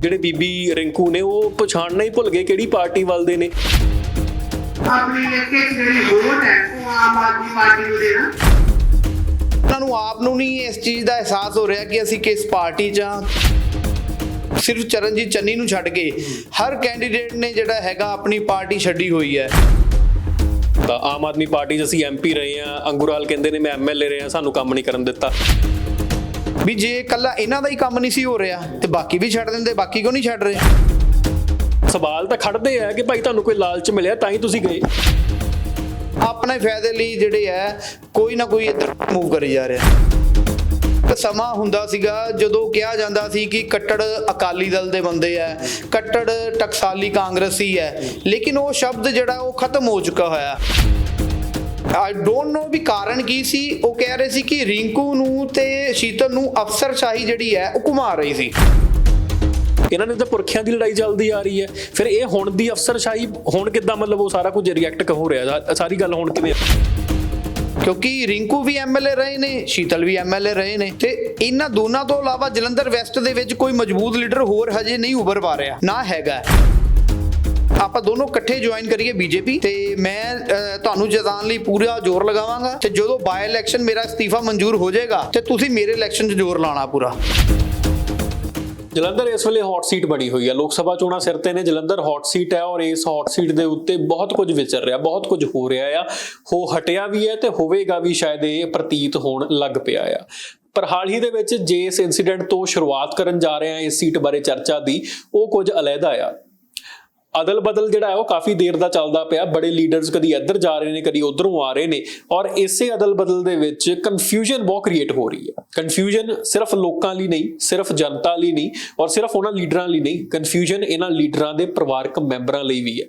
ਜਿਹੜੇ ਬੀਬੀ ਰਿੰਕੂ ਨੇ ਉਹ ਪਛਾਣਨਾ ਹੀ ਭੁੱਲ ਗਏ ਕਿਹੜੀ ਪਾਰਟੀ ਵੱਲ ਦੇ ਨੇ। ਆਪਣੀ 'ਚ ਜਿਹੜੀ ਵੋਟ ਹੈ ਉਹ ਆਮ ਆਦਮੀ ਪਾਰਟੀ ਨੂੰ ਦੇਣਾ। ਉਹਨਾਂ ਨੂੰ ਆਪ ਨੂੰ ਨਹੀਂ ਇਸ ਚੀਜ਼ ਦਾ ਅਹਿਸਾਸ ਹੋ ਰਿਹਾ ਕਿ ਅਸੀਂ ਕਿਸ ਪਾਰਟੀ 'ਚ ਹਾਂ। ਸਿਰਫ ਚਰਨਜੀਤ ਚੰਨੀ ਨੂੰ ਛੱਡ ਕੇ ਹਰ ਕੈਂਡੀਡੇਟ ਨੇ ਜਿਹੜਾ ਹੈਗਾ ਆਪਣੀ ਪਾਰਟੀ ਛੱਡੀ ਹੋਈ ਹੈ। ਤਾਂ ਆਮ ਆਦਮੀ ਪਾਰਟੀ 'ਚ ਅਸੀਂ ਐਮਪੀ ਰਹੇ ਆ ਅੰਗੂਰਾਲ ਕਹਿੰਦੇ ਨੇ ਮੈਂ ਐਮਐਲਏ ਰਹੇ ਆ ਸਾਨੂੰ ਕੰਮ ਨਹੀਂ ਕਰਨ ਦਿੱਤਾ। ਵੀ ਜੇ ਕੱਲਾ ਇਹਨਾਂ ਦਾ ਹੀ ਕੰਮ ਨਹੀਂ ਸੀ ਹੋ ਰਿਹਾ ਤੇ ਬਾਕੀ ਵੀ ਛੱਡ ਦਿੰਦੇ ਬਾਕੀ ਕਿਉਂ ਨਹੀਂ ਛੱਡ ਰਹੇ? ਸਵਾਲ ਤਾਂ ਖੜਦੇ ਆ ਕਿ ਭਾਈ ਤੁਹਾਨੂੰ ਕੋਈ ਲਾਲਚ ਮਿਲਿਆ ਤਾਂ ਹੀ ਤੁਸੀਂ ਗਏ। ਆਪਣੇ ਫਾਇਦੇ ਲਈ ਜਿਹੜੇ ਹੈ ਕੋਈ ਨਾ ਕੋਈ ਇੱਧਰ ਮੂਵ ਕਰੀ ਜਾ ਰਿਹਾ। ਸਮਾਂ ਹੁੰਦਾ ਸੀਗਾ ਜਦੋਂ ਕਿਹਾ ਜਾਂਦਾ ਸੀ ਕਿ ਕੱਟੜ ਅਕਾਲੀ ਦਲ ਦੇ ਬੰਦੇ ਐ ਕੱਟੜ ਟਕਸਾਲੀ ਕਾਂਗਰਸੀ ਐ ਲੇਕਿਨ ਉਹ ਸ਼ਬਦ ਜਿਹੜਾ ਉਹ ਖਤਮ ਹੋ ਚੁੱਕਾ ਹੋਇਆ। ਆਈ ਡੋਨਟ ਨੋ ਵੀ ਕਾਰਨ ਕੀ ਸੀ। ਉਹ ਕਹਿ ਰਹੇ ਸੀ ਕਿ ਰਿੰਕੂ ਨੂੰ ਤੇ ਸ਼ੀਤਲ ਨੂੰ ਅਫਸਰਸ਼ਾਹੀ ਜਿਹੜੀ ਹੈ ਉਹ ਘੁਮਾ ਰਹੀ ਸੀ। ਇਹਨਾਂ ਨੇ ਤਾਂ ਪੁਰਖਿਆਂ ਦੀ ਲੜਾਈ ਚੱਲਦੀ ਆ ਰਹੀ ਹੈ। ਫਿਰ ਇਹ ਹੁਣ ਦੀ ਅਫਸਰਸ਼ਾਹੀ ਹੁਣ ਕਿੱਦਾਂ ਮਤਲਬ ਉਹ ਸਾਰਾ ਕੁਝ ਰਿਐਕਟ ਹੋ ਰਿਹਾ? ਸਾਰੀ ਗੱਲ ਹੁਣ ਕਿਵੇਂ? ਕਿਉਂਕਿ ਰਿੰਕੂ ਵੀ ਐਮਐਲਏ ਰਹੇ ਨੇ ਸ਼ੀਤਲ ਵੀ ਐਮਐਲਏ ਰਹੇ ਨੇ ਤੇ ਇਹਨਾਂ ਦੋਨਾਂ ਤੋਂ ਇਲਾਵਾ ਜਲੰਧਰ ਵੈਸਟ ਦੇ ਵਿੱਚ ਕੋਈ ਮਜ਼ਬੂਤ ਲੀਡਰ ਹੋਰ ਹਜੇ ਨਹੀਂ ਉੱਭਰ ਪਾ ਰਿਹਾ ਨਾ ਹੈਗਾ। ਆਪਾਂ ਦੋਨੋਂ ਇਕੱਠੇ ਜੁਆਇਨ ਕਰੀਏ ਬੀਜੇਪੀ ਤੇ ਮੈਂ ਤੁਹਾਨੂੰ ਜਿਤਾਉਣ ਲਈ ਪੂਰਾ ਜ਼ੋਰ ਲਗਾਵਾਂਗਾ ਤੇ ਜਦੋਂ ਬਾਈ ਇਲੈਕਸ਼ਨ ਮੇਰਾ ਅਸਤੀਫਾ ਮਨਜ਼ੂਰ ਹੋ ਜਾਏਗਾ ਤੇ ਤੁਸੀਂ ਮੇਰੇ ਇਲੈਕਸ਼ਨ 'ਚ ਜ਼ੋਰ ਲਾਣਾ ਪੂਰਾ। ਜਲੰਧਰ ਇਸ ਵੇਲੇ ਹੌਟ ਸੀਟ ਬਣੀ ਹੋਈ ਹੈ ਲੋਕ ਸਭਾ ਚੋਣਾਂ ਸਿਰ ਤੇ ਨੇ। ਜਲੰਧਰ ਹੌਟ ਸੀਟ ਹੈ ਔਰ ਇਸ ਹੌਟ ਸੀਟ ਦੇ ਉੱਤੇ ਬਹੁਤ ਕੁਝ ਵਿਚਰ ਰਿਹਾ, ਬਹੁਤ ਕੁਝ ਹੋ ਰਿਹਾ ਆ। ਹੋ ਹਟਿਆ ਵੀ ਹੈ ਤੇ ਹੋਵੇਗਾ ਵੀ ਸ਼ਾਇਦ ਇਹ ਪ੍ਰਤੀਤ ਹੋਣ ਲੱਗ ਪਿਆ ਆ। ਪਰ ਹਾਲ ਹੀ ਦੇ ਵਿੱਚ ਜੇ ਇਸ ਇਨਸੀਡੈਂਟ ਤੋਂ ਸ਼ੁਰੂਆਤ ਕਰਨ ਜਾ ਰਹੇ ਹਾਂ ਇਸ ਸੀਟ ਬਾਰੇ ਚਰਚਾ ਦੀ, ਉਹ ਕੁਝ ਅਲੱਗਾ ਆ। ਅਦਲ ਬਦਲ ਜਿਹੜਾ ਹੈ ਉਹ ਕਾਫੀ ਦੇਰ ਦਾ ਚੱਲਦਾ ਪਿਆ। ਬੜੇ ਲੀਡਰਸ ਕਦੀ ਇੱਧਰ ਜਾ ਰਹੇ ਨੇ, ਕਦੀ ਉਧਰੋਂ ਆ ਰਹੇ ਨੇ ਔਰ ਇਸੇ ਅਦਲ ਬਦਲ ਦੇ ਵਿੱਚ ਕਨਫਿਊਜ਼ਨ ਬਹੁਤ ਕ੍ਰੀਏਟ ਹੋ ਰਹੀ ਹੈ। ਕਨਫਿਊਜ਼ਨ ਸਿਰਫ ਲੋਕਾਂ ਲਈ ਨਹੀਂ, ਸਿਰਫ ਜਨਤਾ ਲਈ ਨਹੀਂ ਔਰ ਸਿਰਫ ਉਹਨਾਂ ਲੀਡਰਾਂ ਲਈ ਨਹੀਂ ਕਨਫਿਊਜ਼ਨ ਇਹਨਾਂ ਲੀਡਰਾਂ ਦੇ ਪਰਿਵਾਰਕ ਮੈਂਬਰਾਂ ਲਈ ਵੀ ਹੈ।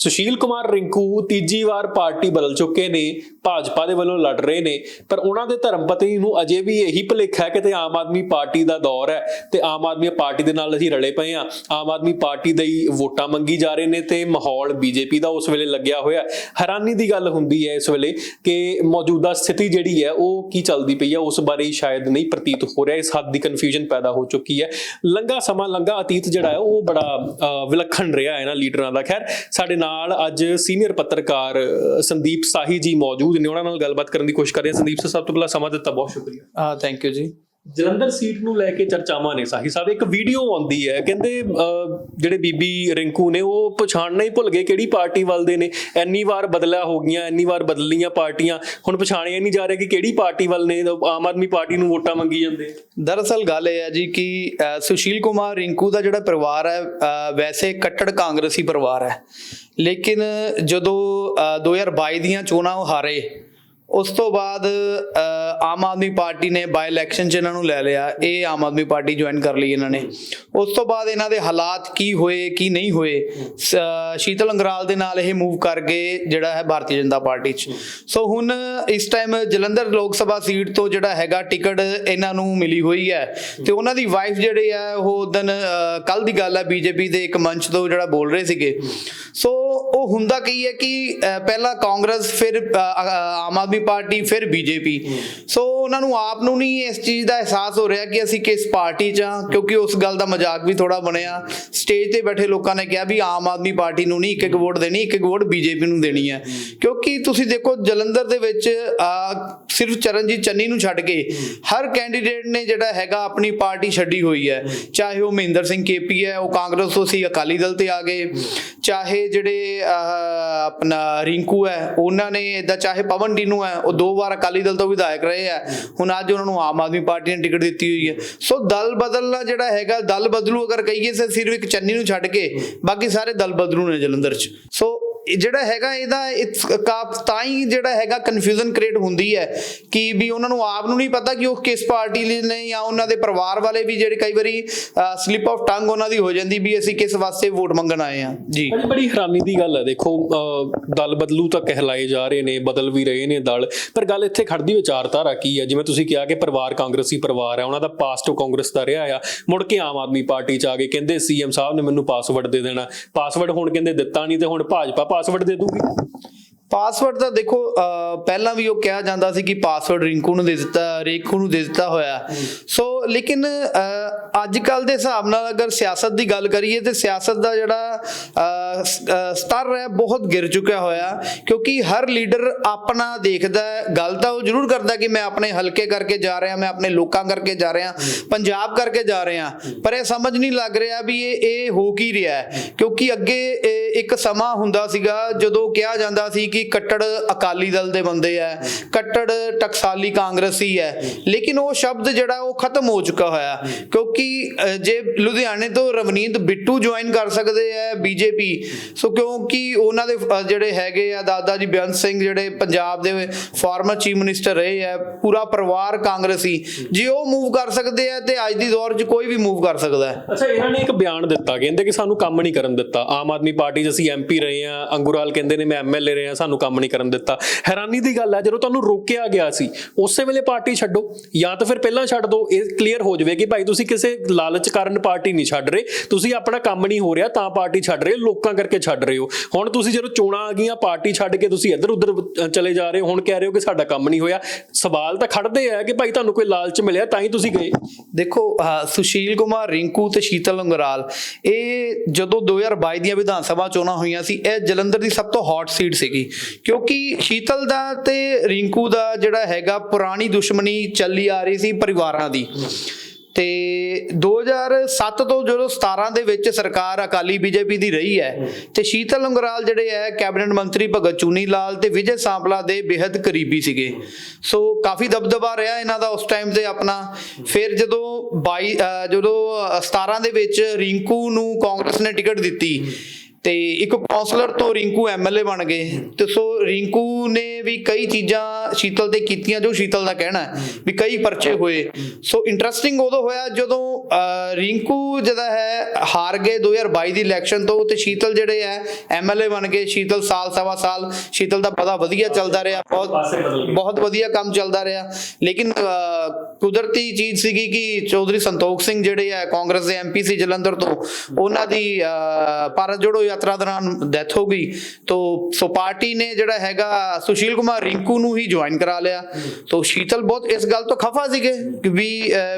ਸੁਸ਼ੀਲ ਕੁਮਾਰ ਰਿੰਕੂ ਤੀਜੀ ਵਾਰ ਪਾਰਟੀ ਬਦਲ ਚੁੱਕੇ ਨੇ, ਭਾਜਪਾ ਦੇ ਵੱਲੋਂ ਲੜ ਰਹੇ ਨੇ, ਪਰ ਉਹਨਾਂ ਦੇ ਧਰਮ ਪਤਨੀ ਨੂੰ ਅਜੇ ਵੀ ਇਹੀ ਭੁਲੇਖਾ ਹੈ ਕਿ ਤੇ ਆਮ ਆਦਮੀ ਪਾਰਟੀ ਦਾ ਦੌਰ ਹੈ ਤੇ ਆਮ ਆਦਮੀ ਪਾਰਟੀ ਦੇ ਨਾਲ ਅਸੀਂ ਰਲੇ ਪਏ ਆ ਆਮ ਆਦਮੀ ਪਾਰਟੀ ਦੇ ਹੀ ਵੋਟਾਂ ਮੰਗੀ ਜਾ ਰਹੇ ਨੇ ਤੇ ਮਾਹੌਲ ਬੀਜੇਪੀ ਦਾ ਉਸ ਵੇਲੇ ਲੱਗਿਆ ਹੋਇਆ। ਹੈਰਾਨੀ ਦੀ ਗੱਲ ਹੁੰਦੀ ਹੈ ਇਸ ਵੇਲੇ ਕਿ ਮੌਜੂਦਾ ਸਥਿਤੀ ਜਿਹੜੀ ਹੈ, ਉਹ ਕੀ ਚੱਲਦੀ ਪਈ ਹੈ? ਉਸ ਬਾਰੇ ਸ਼ਾਇਦ ਨਹੀਂ ਪ੍ਰਤੀਤ ਹੋ ਰਿਹਾ। ਇਸ ਹੱਦ ਦੀ ਕਨਫਿਊਜ਼ਨ ਪੈਦਾ ਹੋ ਚੁੱਕੀ ਹੈ। ਲੰਗਾ ਸਮਾਂ ਲੰਗਾ ਅਤੀਤ ਜਿਹੜਾ ਹੈ, ਉਹ ਬੜਾ ਵਿਲੱਖਣ ਰਿਹਾ ਇਹਨਾਂ ਲੀਡਰਾਂ ਦਾ। ਖੈਰ, ਸਾਡੇ ਨਾਲ ਨਾਲ ਅੱਜ ਸੀਨੀਅਰ ਪੱਤਰਕਾਰ ਸੰਦੀਪ ਸਾਹੀ ਜੀ ਮੌਜੂਦ ਨੇ। ਉਹਨਾਂ ਨਾਲ ਗੱਲਬਾਤ ਕਰਨ ਦੀ ਕੋਸ਼ਿਸ਼ ਕਰ ਰਹੇ ਹਾਂ। ਸੰਦੀਪ ਸਰ, ਸਭ ਤੋਂ ਪਹਿਲਾਂ ਸਮਾਂ ਦਿੱਤਾ। ਬਹੁਤ ਸ਼ੁਕਰੀਆ। ਹਾਂ ਥੈਂਕ ਯੂ ਜੀ। ਜਲੰਧਰ ਸੀਟ ਨੂੰ ਲੈ ਕੇ ਚਰਚਾਵਾਂ ਨੇ ਸਾਹੀ ਸਾਹਿਬ। ਇੱਕ ਵੀਡੀਓ ਆਉਂਦੀ ਹੈ ਕਹਿੰਦੇ ਜਿਹੜੇ ਬੀਬੀ ਰਿੰਕੂ ਨੇ ਉਹ ਪਛਾਣਨਾ ਹੀ ਭੁੱਲ ਗਏ ਕਿਹੜੀ ਪਾਰਟੀ ਵੱਲ ਦੇ ਨੇ। ਇੰਨੀ ਵਾਰ ਬਦਲਿਆ ਹੋ ਗਈਆਂ ਇੰਨੀ ਵਾਰ ਬਦਲੀਆਂ ਪਾਰਟੀਆਂ। ਹੁਣ ਪਛਾਣਿਆ ਨਹੀਂ ਜਾ ਰਿਹਾ ਕਿ ਕਿਹੜੀ ਪਾਰਟੀ ਵੱਲ ਨੇ ਆਮ ਆਦਮੀ ਪਾਰਟੀ ਨੂੰ ਵੋਟਾਂ ਮੰਗੀ ਜਾਂਦੇ। ਦਰਅਸਲ ਗੱਲ ਇਹ ਹੈ ਜੀ ਕਿ ਸੁਸ਼ੀਲ ਕੁਮਾਰ ਰਿੰਕੂ ਦਾ ਜਿਹੜਾ ਪਰਿਵਾਰ ਹੈ ਵੈਸੇ ਕੱਟੜ ਕਾਂਗਰਸੀ ਪਰਿਵਾਰ ਹੈ। ਲੇਕਿਨ ਜਦੋਂ ਅ, 2022 ਦੀਆਂ ਚੋਣਾਂ ਉਹ ਹਾਰੇ ਉਸ ਤੋਂ ਬਾਅਦ ਆਮ ਆਦਮੀ ਪਾਰਟੀ ਨੇ ਬਾਈ ਇਲੈਕਸ਼ਨ 'ਚ ਇਹਨਾਂ ਨੂੰ ਲੈ ਲਿਆ, ਇਹ ਆਮ ਆਦਮੀ ਪਾਰਟੀ ਜੁਆਇਨ ਕਰ ਲਈ ਇਹਨਾਂ ਨੇ। ਉਸ ਤੋਂ ਬਾਅਦ ਇਹਨਾਂ ਦੇ ਹਾਲਾਤ ਕੀ ਹੋਏ, ਕੀ ਨਹੀਂ ਹੋਏ ਸ਼ੀਤਲ ਅੰਗਰਾਲ ਦੇ ਨਾਲ ਇਹ ਮੂਵ ਕਰ ਗਏ, ਜਿਹੜਾ ਹੈ ਭਾਰਤੀ ਜਨਤਾ ਪਾਰਟੀ 'ਚ। ਸੋ ਹੁਣ ਇਸ ਟਾਈਮ ਜਲੰਧਰ ਲੋਕ ਸਭਾ ਸੀਟ ਤੋਂ ਜਿਹੜਾ ਹੈਗਾ ਟਿਕਟ ਇਹਨਾਂ ਨੂੰ ਮਿਲੀ ਹੋਈ ਹੈ। ਤੇ ਉਹਨਾਂ ਦੀ ਵਾਈਫ ਜਿਹੜੇ ਆ, ਉਹ ਦਿਨ ਕੱਲ ਦੀ ਗੱਲ ਹੈ, ਬੀਜੇਪੀ ਦੇ ਇੱਕ ਮੰਚ ਤੋਂ ਜਿਹੜਾ ਬੋਲ ਰਹੇ ਸੀਗੇ। ਸੋ ਉਹ ਹੁੰਦਾ ਕੀ ਹੈ ਕਿ ਪਹਿਲਾਂ ਕਾਂਗਰਸ, ਫਿਰ ਆਮ ਆਦਮੀ ਪਾਰਟੀ, ਫਿਰ ਬੀਜੇਪੀ। ਸੋ ਉਹਨਾਂ ਨੂੰ ਆਪ ਨੂੰ ਨਹੀਂ ਇਸ ਚੀਜ਼ ਦਾ ਅਹਿਸਾਸ ਹੋ ਰਿਹਾ ਕਿ ਅਸੀਂ ਕਿਸ ਪਾਰਟੀ 'ਚ ਹਾਂ, ਕਿਉਂਕਿ ਉਸ ਗੱਲ ਦਾ ਮਜ਼ਾਕ ਵੀ ਥੋੜਾ ਬਣਿਆ। ਸਟੇਜ ਤੇ ਬੈਠੇ ਲੋਕਾਂ ਨੇ ਕਿਹਾ ਵੀ ਆਮ ਆਦਮੀ ਪਾਰਟੀ ਨੂੰ ਨਹੀਂ ਇੱਕ ਇੱਕ ਵੋਟ ਦੇਣੀ, ਇੱਕ ਇੱਕ ਵੋਟ ਬੀਜੇਪੀ ਨੂੰ ਦੇਣੀ ਹੈ। ਕਿਉਂਕਿ ਤੁਸੀਂ ਦੇਖੋ ਜਲੰਧਰ ਦੇ ਵਿੱਚ ਸਿਰਫ ਚਰਨਜੀਤ ਚੰਨੀ ਨੂੰ ਛੱਡ ਕੇ ਹਰ ਕੈਂਡੀਡੇਟ ਨੇ ਜਿਹੜਾ ਹੈਗਾ ਆਪਣੀ ਪਾਰਟੀ ਛੱਡੀ ਹੋਈ ਹੈ। ਚਾਹੇ ਉਹ ਮਹਿੰਦਰ ਸਿੰਘ ਕੇਪੀ ਹੈ ਉਹ ਕਾਂਗਰਸ ਤੋਂ ਸੀ ਅਕਾਲੀ ਦਲ ਤੇ ਆ ਗਏ। ਚਾਹੇ ਜਿਹੜੇ ਆਪਣਾ ਰਿੰਕੂ ਹੈ ਉਹਨਾਂ ਨੇ ਇਦਾਂ ਚਾਹੇ ਪਵਨ ਡੀਨੂ ਹੈ ਉਹ ਦੋ ਵਾਰ ਅਕਾਲੀ ਦਲ ਤੋਂ ਵਿਧਾਇਕ ਰਹੇ ਆ ਹੁਣ ਅੱਜ ਉਹਨਾਂ ਨੂੰ ਆਮ ਆਦਮੀ ਪਾਰਟੀ ਨੇ ਟਿਕਟ ਦਿੱਤੀ ਹੋਈ ਹੈ। ਸੋ ਦਲ ਬਦਲਣਾ ਜਿਹੜਾ ਹੈਗਾ ਦਲ ਬਦਲੂ ਅਗਰ ਕਹੀਏ ਤਾਂ ਸਿਰਫ ਇੱਕ ਚੰਨੀ ਨੂੰ ਛੱਡ ਕੇ ਬਾਕੀ ਸਾਰੇ ਦਲ ਬਦਲੂ ਨੇ ਜਲੰਧਰ 'ਚ। ਸੋ ਜਿਹੜਾ ਹੈਗਾ ਇਹਦਾ, it's ਤਾਂ ਹੀ ਜਿਹੜਾ ਹੈਗਾ ਕਨਫਿਊਜ਼ਨ ਕ੍ਰੀਏਟ ਹੁੰਦੀ ਹੈ ਕਿ ਵੀ ਉਹਨਾਂ ਨੂੰ ਆਪ ਨੂੰ ਨਹੀਂ ਪਤਾ ਕਿ ਉਹ ਕਿਸ ਪਾਰਟੀ ਲਈ ਨੇ ਜਾਂ ਉਹਨਾਂ ਦੇ ਪਰਿਵਾਰ ਵਾਲੇ ਵੀ ਜਿਹੜੇ ਕਈ ਵਾਰੀ ਸਲਿਪ ਆਫ ਟੰਗ ਉਹਨਾਂ ਦੀ ਹੋ ਜਾਂਦੀ ਵੀ ਅਸੀਂ ਕਿਸ ਵਾਸਤੇ ਵੋਟ ਮੰਗਣ ਆਏ ਆ ਜੀ। ਬੜੀ ਹੈਰਾਨੀ ਦੀ ਗੱਲ ਹੈ, ਦੇਖੋ ਦਲ ਬਦਲੂ ਤਾਂ ਕਹਿਲਾਏ ਜਾ ਰਹੇ ਨੇ, ਬਦਲ ਵੀ ਰਹੇ ਨੇ ਦਲ, ਪਰ ਗੱਲ ਇੱਥੇ ਖੜਦੀ ਵਿਚਾਰਧਾਰਾ ਕੀ ਹੈ? ਜਿਵੇਂ ਤੁਸੀਂ ਕਿਹਾ ਕਿ ਪਰਿਵਾਰ ਕਾਂਗਰਸੀ ਪਰਿਵਾਰ ਹੈ, ਉਹਨਾਂ ਦਾ ਪਾਸਟ ਕਾਂਗਰਸ ਦਾ ਰਿਹਾ ਆ, ਮੁੜ ਕੇ ਆਮ ਆਦਮੀ ਪਾਰਟੀ ਚ ਆ ਗਏ, ਕਹਿੰਦੇ ਸੀਐਮ ਸਾਹਿਬ ਨੇ ਮੈਨੂੰ ਪਾਸਵਰਡ ਦੇ ਦੇਣਾ ਪਾਸਵਰਡ ਹੁਣ ਕਹਿੰਦੇ ਦਿੱਤਾ ਨਹੀਂ ਤੇ ਹੁਣ ਭਾਜਪਾ ਪਾਸਵਰਡ ਦੇ ਦੂਗੀ ਪਾਸਵਰਡ ਤਾਂ ਦੇਖੋ ਪਹਿਲਾਂ ਵੀ ਉਹ ਕਿਹਾ ਜਾਂਦਾ ਸੀ ਕਿ ਪਾਸਵਰਡ ਰਿੰਕੂ ਨੂੰ ਦੇ ਦਿੱਤਾ ਰੇਖੂ ਨੂੰ ਦੇ ਦਿੱਤਾ ਹੋਇਆ। ਸੋ ਲੇਕਿਨ ਅੱਜ ਕੱਲ ਦੇ ਹਿਸਾਬ ਨਾਲ ਅਗਰ ਸਿਆਸਤ ਦੀ ਗੱਲ ਕਰੀਏ ਤੇ ਸਿਆਸਤ ਦਾ ਜਿਹੜਾ ਅ, ਸਤਰ ਹੈ ਬਹੁਤ ਗਿਰ ਚੁੱਕਿਆ ਹੋਇਆ। ਕਿਉਂਕਿ ਹਰ ਲੀਡਰ ਆਪਣਾ ਦੇਖਦਾ ਗੱਲ ਤਾਂ ਉਹ ਜ਼ਰੂਰ ਕਰਦਾ ਕਿ ਮੈਂ ਆਪਣੇ ਹਲਕੇ ਕਰਕੇ ਜਾ ਰਿਹਾ ਮੈਂ ਆਪਣੇ ਲੋਕਾਂ ਕਰਕੇ ਜਾ ਰਿਹਾ ਪੰਜਾਬ ਕਰਕੇ ਜਾ ਰਿਹਾ। ਪਰ ਇਹ ਸਮਝ ਨਹੀਂ ਲੱਗ ਰਿਹਾ ਵੀ ਇਹ ਇਹ ਹੋ ਕੀ ਰਿਹਾ ਹੈ। ਕਿਉਂਕਿ ਅੱਗੇ ਇੱਕ ਸਮਾਂ ਹੁੰਦਾ ਸੀਗਾ ਜਦੋਂ ਕਿਹਾ ਜਾਂਦਾ ਸੀ ਕਿ ਕੱਟੜ ਅਕਾਲੀ ਦਲ ਦੇ ਬੰਦੇ ਹੈ ਕੱਟੜ ਟਕਸਾਲੀ ਕਾਂਗਰਸੀ ਹੈ। ਲੇਕਿਨ ਉਹ ਸ਼ਬਦ ਜਿਹੜਾ ਉਹ ਖਤਮ ਹੋ ਚੁੱਕਾ ਹੋਇਆ। ਕਿਉਂਕਿ ਜੇ ਲੁਧਿਆਣੇ ਤੋਂ ਰਵਨੀਤ ਬਿੱਟੂ ਜੁਆਇਨ ਕਰ ਸਕਦੇ ਆ ਬੀਜੇਪੀ ਸੋ ਕਿਉਂਕਿ ਉਹਨਾਂ ਦੇ ਜਿਹੜੇ ਹੈਗੇ ਆ ਦਾਦਾ ਜੀ ਬੇਅੰਤ ਸਿੰਘ ਜਿਹੜੇ ਪੰਜਾਬ ਦੇ ਫਾਰਮਰ ਚੀਫ ਮਿਨਿਸਟਰ ਰਹੇ ਆ ਪੂਰਾ ਪਰਿਵਾਰ ਕਾਂਗਰਸੀ ਜੇ ਉਹ ਮੂਵ ਕਰ ਸਕਦੇ ਆ ਤੇ ਅੱਜ ਦੀ ਦੌਰ 'ਚ ਕੋਈ ਵੀ ਮੂਵ ਕਰ ਸਕਦਾ ਹੈ। ਅੱਛਾ ਇਹਨਾਂ ਨੇ ਇੱਕ ਬਿਆਨ ਦਿੱਤਾ ਕਹਿੰਦੇ ਕਿ ਸਾਨੂੰ ਕੰਮ ਨਹੀਂ ਕਰਨ ਦਿੱਤਾ। ਆਮ ਆਦਮੀ ਪਾਰਟੀ 'ਚ ਅਸੀਂ ਐਮਪੀ ਰਹੇ ਆ ਅੰਗੂਰਾਲ ਕਹਿੰਦੇ ਨੇ ਮੈਂ ਐਮਐਲਏ ਰਹੇ ਆ ਸਾਨੂੰ ਕੰਮ ਨਹੀਂ ਕਰਨ ਦਿੱਤਾ। ਹੈਰਾਨੀ ਦੀ ਗੱਲ ਹੈ ਜਦੋਂ ਤੁਹਾਨੂੰ ਰੋਕਿਆ ਗਿਆ ਸੀ ਉਸੇ ਵੇਲੇ ਪਾਰਟੀ ਛੱਡੋ ਜਾਂ ਤਾਂ ਫਿਰ ਪਹਿਲਾਂ ਛੱਡ ਦਿਓ ਇਹ ਕਲੀਅਰ ਹੋ ਜਾਵੇ ਕਿ ਭਾਈ ਤੁਸੀਂ ਕਿਸੇ ਲਾਲਚ ਕਾਰਨ ਪਾਰਟੀ ਨਹੀਂ ਛੱਡ ਰਹੇ ਤੁਸੀਂ ਆਪਣਾ ਕੰਮ ਨਹੀਂ ਹੋ ਰਿਹਾ ਤਾਂ ਪਾਰਟੀ ਛੱਡ ਰਹੇ ਹੋ, ਲੋਕਾਂ ਕਰਕੇ ਛੱਡ ਰਹੇ ਹੋ। ਹੁਣ ਤੁਸੀਂ ਜਦੋਂ ਚੋਣਾਂ ਆ ਗਈਆਂ ਪਾਰਟੀ ਛੱਡ ਕੇ ਤੁਸੀਂ ਇੱਧਰ ਉੱਧਰ ਚਲੇ ਜਾ ਰਹੇ ਹੋ ਹੁਣ ਕਹਿ ਰਹੇ ਹੋ ਕਿ ਸਾਡਾ ਕੰਮ ਨਹੀਂ ਹੋਇਆ। ਸਵਾਲ ਤਾਂ ਖੜਦੇ ਆ ਕਿ ਭਾਈ ਤੁਹਾਨੂੰ ਕੋਈ ਲਾਲਚ ਮਿਲਿਆ ਤਾਂ ਹੀ ਤੁਸੀਂ ਗਏ। ਦੇਖੋ ਅਹ ਸੁਸ਼ੀਲ ਕੁਮਾਰ ਰਿੰਕੂ ਤੇ ਸ਼ੀਤਲ ਅੰਗਰਾਲ ਇਹ ਜਦੋਂ 2022 ਦੀਆਂ ਵਿਧਾਨ ਸਭਾ ਚੋਣਾਂ ਹੋਈਆਂ ਸੀ ਇਹ ਜਲੰਧਰ ਦੀ ਸਭ ਤੋਂ ਹੌਟ ਸੀਟ ਸੀਗੀ। ਕਿਉਂਕਿ ਸ਼ੀਤਲ ਦਾ ਤੇ ਰਿੰਕੂ ਦਾ ਜਿਹੜਾ ਹੈਗਾ ਪੁਰਾਣੀ ਦੁਸ਼ਮਣੀ ਚੱਲੀ ਆ ਰਹੀ ਸੀ ਪਰਿਵਾਰਾਂ ਦੀ। ਤੇ 2007 ਤੋਂ ਜਦੋਂ 17 ਦੇ ਵਿੱਚ ਸਰਕਾਰ ਅਕਾਲੀ ਬੀਜੇਪੀ ਦੀ ਰਹੀ ਹੈ ਤੇ ਸ਼ੀਤਲ ਅੰਗਰਾਲ ਜਿਹੜੇ ਹੈ ਕੈਬਨਿਟ ਮੰਤਰੀ ਭਗਤ ਚੂਨੀ ਲਾਲ ਤੇ ਵਿਜੇ ਸਾਂਪਲਾ ਦੇ ਬੇहद ਕਰੀਬੀ ਸੀਗੇ। ਸੋ ਕਾਫੀ ਦਬਦਬਾ ਰਿਹਾ ਇਹਨਾਂ ਦਾ ਉਸ ਟਾਈਮ ਤੇ ਆਪਣਾ। ਫਿਰ ਜਦੋਂ 22 ਅਹ ਜਦੋਂ 17 ਦੇ ਵਿੱਚ ਰਿੰਕੂ ਨੂੰ ਕਾਂਗਰਸ ਨੇ ਟਿਕਟ ਦਿੱਤੀ ਤੇ ਇੱਕ ਕਾਉਂਸਲਰ ਤੋਂ ਰਿੰਕੂ ਐਮਐਲਏ ਬਣ ਗਏ। ਤੇ ਸੋ ਰਿੰਕੂ ਨੇ ਵੀ ਕਈ ਚੀਜ਼ਾਂ ਸ਼ੀਤਲ ਤੇ ਕੀਤੀਆਂ ਜੋ ਸ਼ੀਤਲ ਦਾ ਕਹਿਣਾ ਹੈ ਵੀ ਕਈ ਪਰਚੇ ਹੋਏ। ਸੋ ਇੰਟਰਸਟਿੰਗ ਉਦੋਂ ਹੋਇਆ ਜਦੋਂ ਰਿੰਕੂ ਜਿਹੜਾ ਹੈ ਹਾਰ ਗਏ 2022 ਦੀ ਇਲੈਕਸ਼ਨ ਤੋਂ ਤੇ ਸ਼ੀਤਲ ਜਿਹੜੇ ਹੈ ਐਮਐਲਏ ਬਣ ਗਏ। ਸ਼ੀਤਲ ਸਾਲ ਸਵਾ ਸਾਲ ਸ਼ੀਤਲ ਦਾ ਬੜਾ ਵਧੀਆ ਚੱਲਦਾ ਰਿਹਾ। ਬਹੁਤ ਬਹੁਤ ਵਧੀਆ ਕੰਮ ਚੱਲਦਾ ਰਿਹਾ। ਲੇਕਿਨ ਕੁਦਰਤੀ ਚੀਜ਼ ਸੀਗੀ ਕਿ ਚੌਧਰੀ ਸੰਤੋਖ ਸਿੰਘ ਜਿਹੜੇ ਹੈ ਕਾਂਗਰਸ ਦੇ ਐਮਪੀ ਸੀ ਜਲੰਧਰ ਤੋਂ, ਉਹਨਾਂ ਦੀ ਭਾਰਤ ਜੋੜੋ ਯਾਤਰਾ ਦੌਰਾਨ ਡੈਥ ਹੋ ਗਈ। ਤੋਂ ਸੋ ਪਾਰਟੀ ਨੇ ਜਿਹੜਾ ਹੈਗਾ ਸੁਸ਼ੀਲ ਕੁਮਾਰ ਰਿੰਕੂ ਨੂੰ ਹੀ ਜੁਆਇਨ ਕਰਾ ਲਿਆ। ਤੋਂ ਸ਼ੀਤਲ ਬਹੁਤ ਇਸ ਗੱਲ ਤੋਂ ਖਫਾ ਸੀਗੇ ਵੀ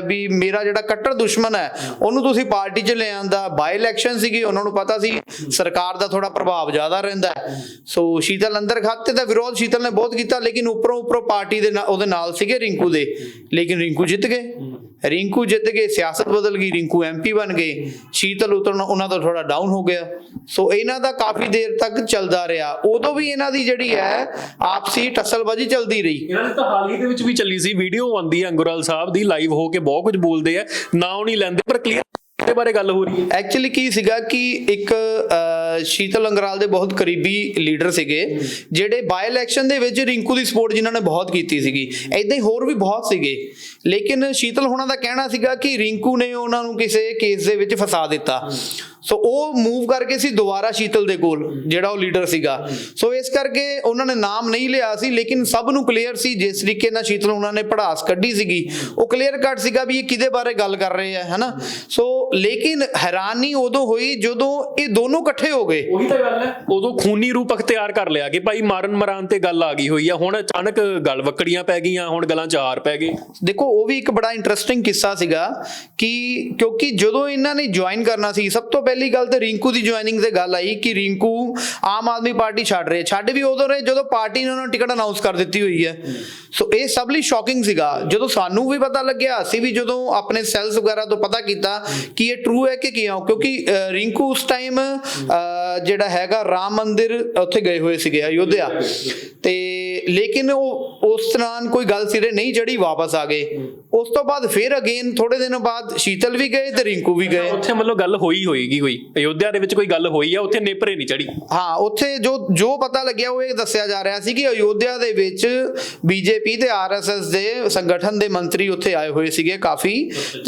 ਵੀ ਮੇਰਾ ਜਿਹੜਾ ਕੱਟੜ ਦੁਸ਼ਮਣ ਹੈ, ਉਹਨੂੰ ਤੁਸੀਂ ਪਾਰਟੀ 'ਚ ਲੈ ਆਂਦਾ ਬਾਈ ਇਲੈਕਸ਼ਨ ਸੀਗੀ, ਉਹਨਾਂ ਨੂੰ ਪਤਾ ਸੀ, ਸਰਕਾਰ ਦਾ ਥੋੜਾ ਪ੍ਰਭਾਵ ਜ਼ਿਆਦਾ ਰਹਿੰਦਾ ਸੋ ਸ਼ੀਤਲ ਅੰਦਰ ਖਾਤੇ ਦਾ ਵਿਰੋਧ ਸ਼ੀਤਲ ਨੇ ਬਹੁਤ ਕੀਤਾ, ਲੇਕਿਨ ਉੱਪਰੋਂ ਉੱਪਰੋਂ ਪਾਰਟੀ ਦੇ ਨਾਲ ਉਹਦੇ ਨਾਲ ਸੀਗੇ ਰਿੰਕੂ ਦੇ। ਲੇਕਿਨ ਰਿੰਕੂ ਜਿੱਤ ਗਏ। ਰਿੰਕੂ ਜਿੱਤ ਗਏ, ਸਿਆਸਤ ਬਦਲ ਗਈ, ਰਿੰਕੂ ਐਮਪੀ ਬਣ ਗਏ। ਸ਼ੀਤਲ ਉਤਰਨਾ, ਉਹਨਾਂ ਦਾ ਥੋੜਾ ਡਾਊਨ ਹੋ ਗਿਆ। ਸੋ ਇਹਨਾਂ ਦਾ ਕਾਫੀ ਦੇਰ ਤੱਕ ਚੱਲਦਾ ਰਿਹਾ। ਉਦੋਂ ਵੀ ਇਹਨਾਂ ਦੀ ਜਿਹੜੀ ਹੈ, ਆਪਸੀ ਟਸਲਬਾਜੀ ਚੱਲਦੀ ਰਹੀ। ਇਹਨਾਂ ਦੀ ਤਾਂ ਹਾਲ ਹੀ ਦੇ ਵਿੱਚ ਵੀ ਚੱਲੀ ਸੀ। ਵੀਡੀਓ ਆਉਂਦੀ ਹੈ ਅੰਗੁਰਾਲ ਸਾਹਿਬ ਦੀ ਲਾਈਵ ਹੋ ਕੇ ਬਹੁਤ ਕੁਝ ਬੋਲਦੇ ਆ। ਨਾ ਉਹ ਨਹੀਂ ਲੈਂਦੇ, ਪਰ ਕਲੀਅਰ ਦੇ ਬਾਰੇ ਗੱਲ ਹੋ ਰਹੀ ਹੈ? ਐਕਚੁਅਲੀ ਕੀ ਸੀਗਾ ਕਿ ਇੱਕ ਸ਼ੀਤਲ ਅੰਗਰਾਲ ਦੇ ਬਹੁਤ ਕਰੀਬੀ ਲੀਡਰ ਸੀਗੇ, ਜਿਹੜੇ ਬਾਈ ਇਲੈਕਸ਼ਨ ਦੇ ਵਿੱਚ ਰਿੰਕੂ ਦੀ ਸਪੋਰਟ ਜਿਨ੍ਹਾਂ ਨੇ ਬਹੁਤ ਕੀਤੀ ਸੀਗੀ। ਐਦਾਂ ਹੀ ਹੋਰ ਵੀ ਬਹੁਤ ਸੀਗੇ। ਲੇਕਿਨ ਸ਼ੀਤਲ ਹੋਣਾ ਦਾ ਕਹਿਣਾ ਸੀਗਾ ਕਿ ਰਿੰਕੂ ਨੇ ਉਹਨਾਂ ਨੂੰ ਕਿਸੇ ਕੇਸ ਦੇ ਵਿੱਚ ਫਸਾ ਦਿੱਤਾ। ਸੋ ਉਹ ਮੂਵ ਕਰਕੇ ਸੀ ਦੁਬਾਰਾ ਸ਼ੀਤਲ ਦੇ ਕੋਲ ਜਿਹੜਾ ਉਹ ਲੀਡਰ ਸੀਗਾ। ਸੋ ਇਸ ਕਰਕੇ ਉਹਨਾਂ ਨੇ ਨਾਮ ਨਹੀਂ ਲਿਆ ਸੀ ਲੇਕਿਨ ਸਭ ਨੂੰ ਕਲੀਅਰ ਸੀ ਜਿਸ ਤਰੀਕੇ ਨਾਲ ਸ਼ੀਤਲ ਉਹਨਾਂ ਨੇ ਪੜਾਸ ਕੱਢੀ ਸੀਗੀ। ਉਹ ਕਲੀਅਰ ਕੱਟ ਸੀਗਾ ਵੀ ਇਹ ਕਿਹਦੇ ਬਾਰੇ ਗੱਲ ਕਰ ਰਹੇ ਆ ਹਨਾ? ਸੋ ਲੇਕਿਨ ਹੈਰਾਨੀ ਉਦੋਂ ਹੋਈ ਜਦੋਂ ਇਹ ਦੋਨੋਂ ਇਕੱਠੇ ਹੋ ਗਏ। ਉਹੀ ਤਾਂ ਗੱਲ ਹੈ। ਉਦੋਂ ਖੂਨੀ ਰੂਪ ਅਖਤਿਆਰ ਕਰ ਲਿਆ ਕਿ ਭਾਈ ਮਾਰਨ ਮਰਾਨ ਤੇ ਗੱਲ ਆ ਗਈ ਹੋਈ ਆ। ਹੁਣ ਅਚਾਨਕ ਗੱਲ ਵਕੜੀਆਂ ਪੈ ਗਈਆਂ ਹੁਣ ਗਲਾਂ ਚ ਹਾਰ ਪੈ ਗਏ। ਦੇਖੋ ਉਹ ਵੀ ਇੱਕ ਬੜਾ ਇੰਟਰਸਟਿੰਗ ਕਿੱਸਾ ਸੀਗਾ ਕਿ ਕਿਉਂਕਿ ਜਦੋਂ ਇਹਨਾਂ ਨੇ ਜੁਆਇਨ ਕਰਨਾ ਸੀ ਸਭ ਤੋਂ ਪਹਿਲੀ ਗੱਲ ਤੇ ਰਿੰਕੂ ਦੀ ਜੁਆਇਨਿੰਗ ਤੇ ਗੱਲ ਆਈ ਕਿ ਰਿੰਕੂ ਆਮ ਆਦਮੀ ਪਾਰਟੀ ਛੱਡ ਰਹੇ। ਛੱਡ ਵੀ ਉਦੋਂ ਰਹੇ ਜਦੋਂ ਪਾਰਟੀ ਨੇ ਉਹਨਾਂ ਨੂੰ ਟਿਕਟ ਅਨਾਉਂਸ ਕਰ ਦਿੱਤੀ ਹੋਈ ਹੈ। ਸੋ ਇਹ ਸਭ ਲਈ ਸ਼ੌਕਿੰਗ ਸੀਗਾ। ਜਦੋਂ ਸਾਨੂੰ ਵੀ ਪਤਾ ਲੱਗਿਆ, ਅਸੀਂ ਵੀ ਜਦੋਂ ਆਪਣੇ ਸੈਲਸ ਵਗੈਰਾ ਤੋਂ ਪਤਾ ਕੀਤਾ ਕਿ ਇਹ ਟਰੂ ਹੈ ਕਿ ਕਿਉਂ, ਕਿਉਂਕਿ ਰਿੰਕੂ ਉਸ ਟਾਈਮ ਜਿਹੜਾ ਹੈਗਾ ਰਾਮ ਮੰਦਿਰ ਉੱਥੇ ਗਏ ਹੋਏ ਸੀਗੇ ਅਯੋਧਿਆ। ਤੇ ਲੇਕਿਨ ਉਹ, ਉਸ ਤਰ੍ਹਾਂ ਕੋਈ ਗੱਲ ਸਿਰੇ ਨਹੀਂ ਚੜੀ ਵਾਪਸ ਆ ਗਏ। ਉਸ ਤੋਂ ਬਾਅਦ ਫਿਰ ਅਗੇਨ ਥੋੜੇ ਦਿਨ ਬਾਅਦ ਸ਼ੀਤਲ ਵੀ ਗਏ ਤੇ ਰਿੰਕੂ ਵੀ ਗਏ। ਉੱਥੇ ਮਤਲਬ ਗੱਲ ਹੋਈ ਹੋਏਗੀ। ਕੋਈ ਅਯੋਧਿਆ ਦੇ ਵਿੱਚ ਕੋਈ ਗੱਲ ਹੋਈ ਆ, ਉੱਥੇ ਨੇਪਰੇ ਨਹੀਂ ਚੜੀ ਹਾਂ, ਉੱਥੇ ਜੋ ਜੋ ਪਤਾ ਲੱਗਿਆ, ਉਹ ਇਹ ਦੱਸਿਆ ਜਾ ਰਿਹਾ ਸੀ ਕਿ ਅਯੋਧਿਆ ਦੇ ਵਿੱਚ ਬੀਜੇਪੀ ਤੇ ਆਰਐਸਐਸ ਦੇ ਸੰਗਠਨ ਦੇ ਮੰਤਰੀ ਉੱਥੇ ਆਏ ਹੋਏ ਸੀਗੇ ਕਾਫੀ।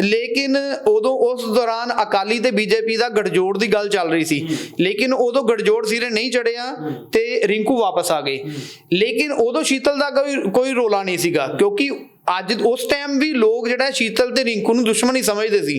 ਲੇਕਿਨ ਉਦੋਂ ਉਸ ਦੌਰਾਨ ਅਕਾਲੀ ਤੇ ਬੀਜੇਪੀ ਦਾ ਗੜਜੋੜ ਦੀ ਗੱਲ ਚੱਲ ਰਹੀ ਸੀ। ਲੇਕਿਨ ਉਦੋਂ ਗੜਜੋੜ ਸਿਰੇ ਨਹੀਂ ਚੜਿਆ ਤੇ ਰਿੰਕੂ ਵਾਪਸ ਆ ਗਏ। ਲੇਕਿਨ ਉਦੋਂ ਸ਼ੀਤਲ ਦਾ ਕੋਈ ਕੋਈ ਰੋਲਾ ਨਹੀਂ ਸੀਗਾ, ਕਿਉਂਕਿ ਅੱਜ ਉਸ ਟਾਈਮ ਵੀ ਲੋਕ ਜਿਹੜਾ ਸ਼ੀਤਲ ਤੇ ਰਿੰਕੂ ਨੂੰ ਦੁਸ਼ਮਣ ਹੀ ਸਮਝਦੇ ਸੀ।